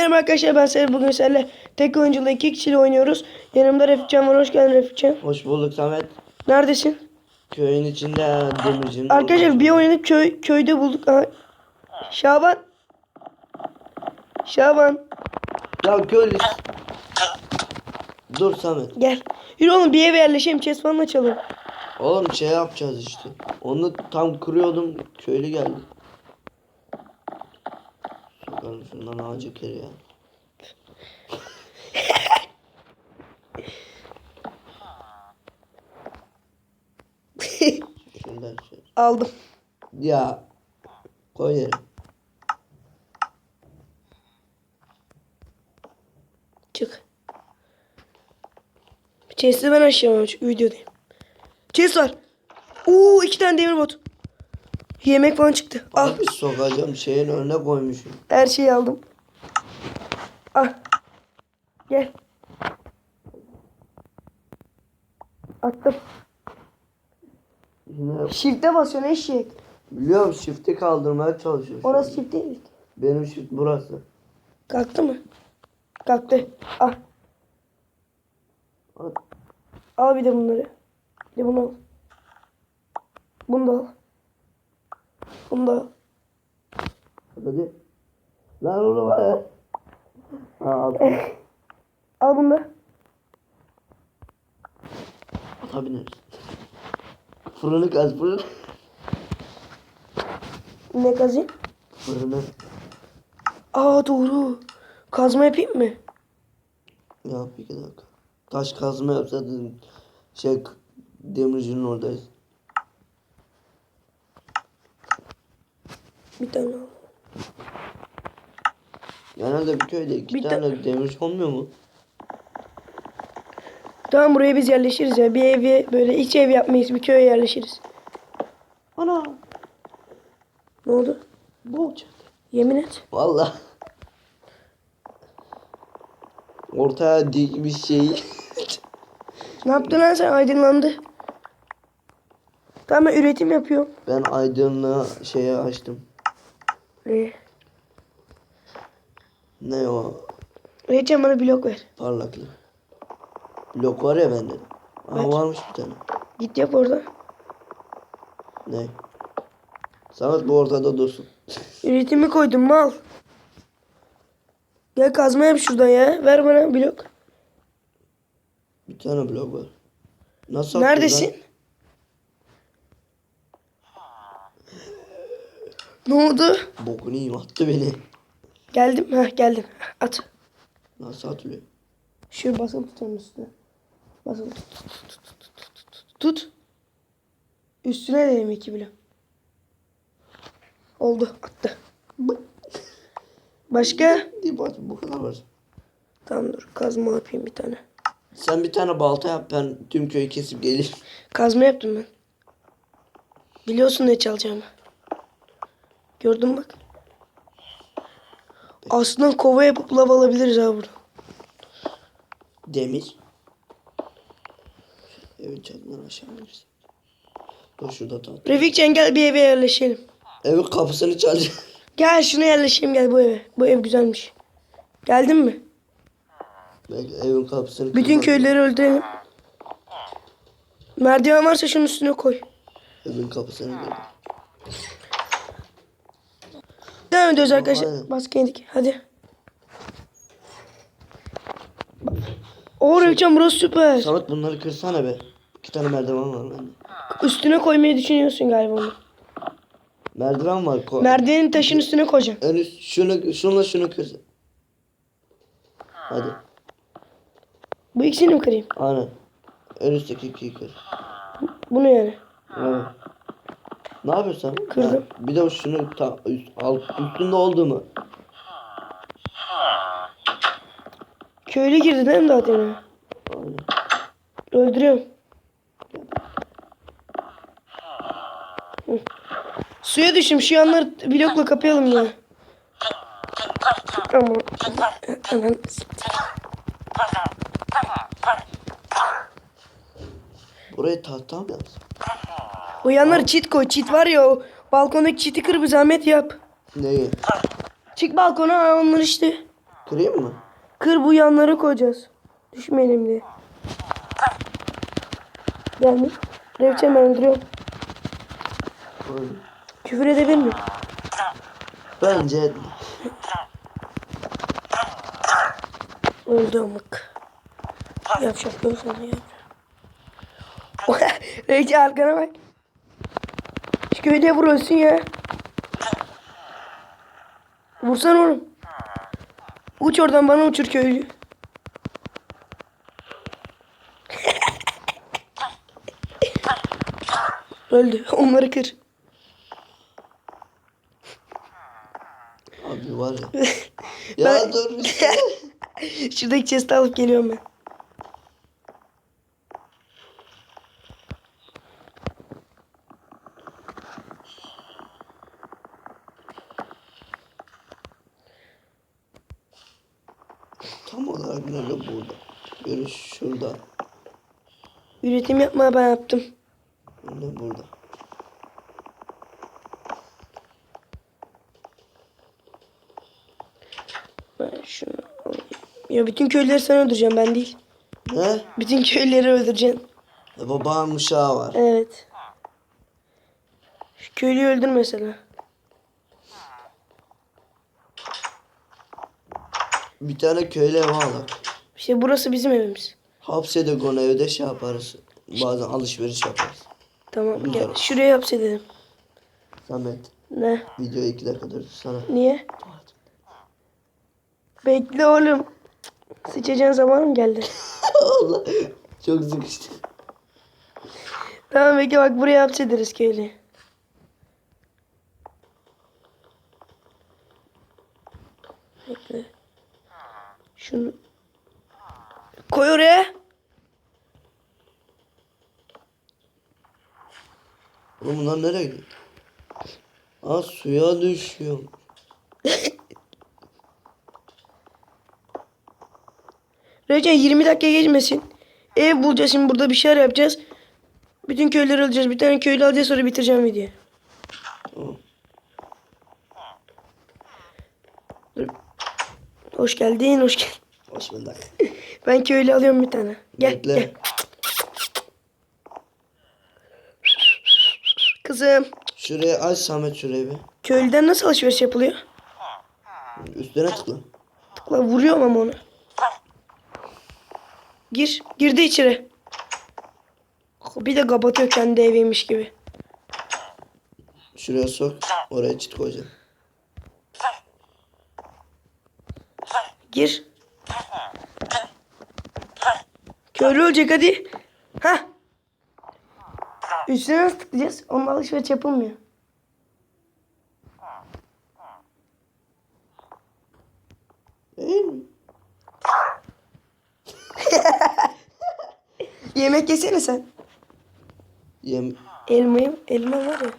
Merhaba arkadaşlar ben Serap bugün sizlerle tek oyunculu iki kişiyle oynuyoruz. Yanımda Refikcan var hoş geldin Refikcan. Hoş bulduk Samet. Neredesin? Köyün içinde demircinin. Arkadaşlar bir oynadık köy, köyde bulduk. Aha. Şaban. Şaban Ya köylü. Dur Samet. gel. Yürü oğlum bir eve yerleşelim chest falan açalım. Oğlum şey yapacağız işte. Onu tam kuruyordum. Köylü geldi. Sokalım şundan ağacı kere ya. Şundan şey. Aldım. Ya. Koy yere. Çık. Chest'i ben çünkü videodayım. Chest var. Oo iki tane demir bot. Yemek falan çıktı. Al. Abi sokacağım şeyin önüne koymuşum. Her şeyi aldım. Al. Gel. Attım. Yine Shift'e basıyorsun eşek. biliyorum shift'i kaldırmaya çalışıyor. şu Orası shift değil mi? Benim shift burası. Kalktı mı? Kalktı. Al. Al. Al bir de bunları. Bir de bunu al. Bunu da al. Bunu da al. Hadi. Lan oğlum hadi. Ha al. Al bunu da. Ata bineriz. Fırını kaz fırın. Ne kazayım? Fırını. Aa doğru. Kazma yapayım mı? Yap iki dakika. Taş kazma yapsaydın şey demircinin oradayız. Bir tane al. Genelde bir köyde iki Bir ta- tane demirci olmuyor mu? Tamam buraya biz yerleşiriz ya. Bir evi böyle iç ev yapmayız. Bir köye yerleşiriz. Ana. Ne oldu? Bu çıktı. Yemin et. Valla. Ortaya dik bir şey. Ne yaptın lan sen? Aydınlandı. Tamam ben üretim yapıyorum. ben aydınlığı şeye açtım. Ee, Ne o? Recep bana blok ver. Parlaklık. Blok var ya bende. Aa Ver. varmış bir tane. Git yap orada. Ne? Samet bu ortada dursun. Üretimi koydum mal. Gel kazma yap şuradan ya. Ver bana blok. Bir tane blok var. Nasıl attın Neredesin? Ne oldu? Bokunu yiyeyim attı beni. Geldim. Heh geldim. At. Nasıl atılıyor? Şu basılı tutalım üstüne. Basılı tut. Tut. tut, tut, tut, tut, Tut. Üstüne dedim iki blok. Oldu. Attı. Başka? Değil bak bu kadar var. Tamam dur. Kazma yapayım bir tane. Sen bir tane balta yap ben tüm köyü kesip gelirim. Kazma yaptım ben. Biliyorsun ne çalacağımı. Gördün bak. Aslında kova yapıp lav alabiliriz ha burada. Demir. Evet çatından aşağı ineriz. Dur şurada tat. Refikcan gel bir eve yerleşelim. Evin kapısını çalacağım. Gel şuna yerleşelim gel bu eve. Bu ev güzelmiş. Geldin mi? Belki evin kapısını Bütün köyleri öldürelim. Merdiven varsa şunun üstüne koy. Evin kapısını kırmak. Devam ediyoruz arkadaşlar. Aynen. Baskı yedik. Hadi. Oo Refikcan burası süper. Samet bunları kırsana be. İki tane merdiven var bende. Üstüne koymayı düşünüyorsun galiba onu. Merdiven var. Ko Merdivenin taşın üstüne koyacaksın. en üst şunu şunla şunu kır. Hadi. Bu ikisini mi kırayım? Aynen. En üstteki ikiyi kır. Bunu yani. Evet. Ne yapıyorsun? Kırdım. Ha, bir de şunu ta, üst, alt, üstünde oldu mu? Köylü girdi değil mi? Aynen. Öldürüyorum. Hı. Suya düştüm. Şu yanları blokla kapayalım ya. Ama hemen Burayı tahta mı yapsın? o yanları çit koy. Çit var ya o balkondaki çiti kır bir zahmet yap. Neyi? Çık balkona al onları işte. Kırayım mı? Kır bu yanlara koyacağız. Düşmeyelim diye. Gelme. Revçen ben öldürüyorum. Öyle. Küfür edebilir miyim? Bence Öldü amık. Yapacak yok sana ya. Revçen arkana bak. Şu köyde vur ölsün ya. Vursan oğlum. Uç oradan bana uçur köylü. Öldü. Onları kır. abi var ya. ya Ben- dur. Şuradaki chest'i alıp geliyorum ben. Tam olarak nerede burada? Görüş şurada. Üretim yapma ben yaptım. Nerede burada? Ben şunu alayım. Ya bütün köylüleri sen öldüreceksin ben değil. He? Bütün köylüleri öldüreceksin. E, babamın uşağı var. Evet. Şu köylüyü öldür mesela. Bir tane köylü evi alak. İşte burası bizim evimiz. Hapsedek onu evde şey yaparız. Bazen alışveriş yaparız. Tamam Güzel. gel. Şuraya hapsedelim. Samet Ne? video iki dakikadır sana. Niye? Bekle oğlum. Sıçacağın zamanım geldi. Allah çok sıkıştı. Tamam bekle bak buraya hapsederiz köylüyü. Bekle. Şunu koy oraya. Oğlum bunlar nereye gidiyor? Aa suya düşüyor. Recep 20 dakika geçmesin. Ev bulacağız şimdi burada bir şeyler yapacağız. Bütün köyleri alacağız. Bir tane köylü alacağız sonra bitireceğim videoyu. Tamam. Hoş geldin, hoş geldin. Hoş bulduk. Ben köylü alıyorum bir tane. Gel, Bekle. gel. Kızım, Şuraya aç Samet şurayı bir. köylüden nasıl alışveriş yapılıyor? Üstüne tıkla. Tıkla vuruyorum ama onu. Gir, girdi içeri. Bir de kapatıyor kendi eviymiş gibi. Şuraya sok. Oraya çit koyacaksın. Gir. Köylü olacak hadi. Ha. Üstüne nasıl tıklayacağız? Onun alışveriş yapılmıyor. Yemek yesene sen. Yem Elmayı, elma var ya.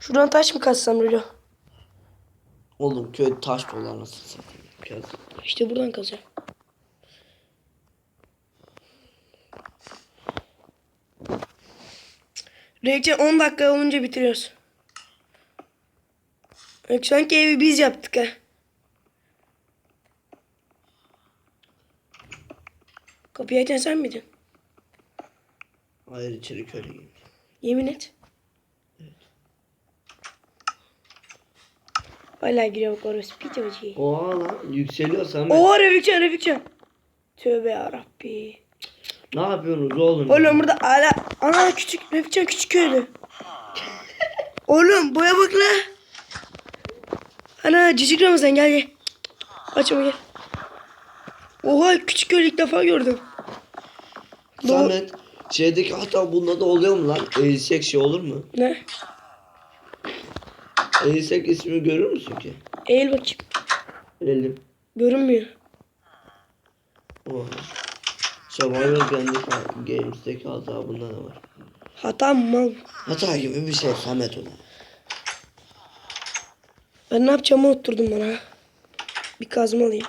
Şuradan taş mı katsam Rülo? Oğlum köy taş dolu anasını satayım. Biraz. İşte buradan kazacağım. Reçel 10 dakika olunca bitiriyoruz. Bak sanki evi biz yaptık ha. Kapıyı açan sen miydin? Hayır içeri köylü girmiş. Yemin et. Hala giriyor bak orası piti hocayı. Oha lan yükseliyor Samet. Oo Refikcan Refikcan. Tövbe yarabbi. Ne yapıyorsunuz oğlum? Oğlum burada hala ana küçük Refikcan küçük köylü. Oğlum boya bak la. Ana cicik Ramazan gel gel. Açma gel. Oha küçük köylü ilk defa gördüm. Samet şeydeki hatta bunda da oluyor mu lan? Eğilsek şey olur mu? Ne? Eğilsek ismi görür müsün ki? Eğil bakayım. Elim. Görünmüyor. Oha. Survivor kendi Games'teki hata bunda da var. Hata mı? Hata gibi bir şey Samet o da. Ben ne yapacağımı unutturdum bana. Bir kazma alayım.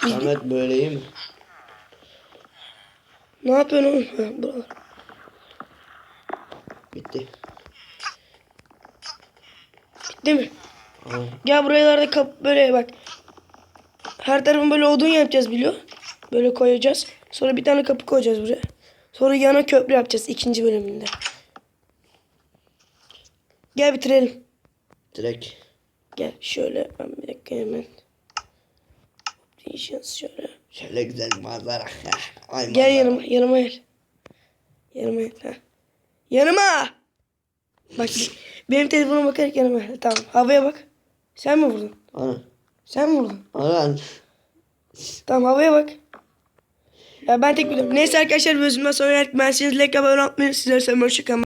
Samet böyle iyi mi? Ne yapıyorsun oğlum? Bitti. Bitti mi? Tamam. Gel buralarda kap böyle bak. Her tarafın böyle odun yapacağız biliyor. Böyle koyacağız. Sonra bir tane kapı koyacağız buraya. Sonra yana köprü yapacağız ikinci bölümünde. Gel bitirelim. Direkt. Gel şöyle ben bir dakika hemen. Operations şöyle. Şöyle güzel manzara. Ay Gel manzara. yanıma yanıma gel. Yanıma gel. Yanıma. Bak benim telefona bakarak yanıma. Tamam havaya bak. Sen mi vurdun? Ana. Sen mi vurdun? Ana. Tamam havaya bak. Ya ben tek biliyorum. Neyse arkadaşlar bu bölümden sonra ben sizinle abone olmayı sizlere. Hoşçakalın.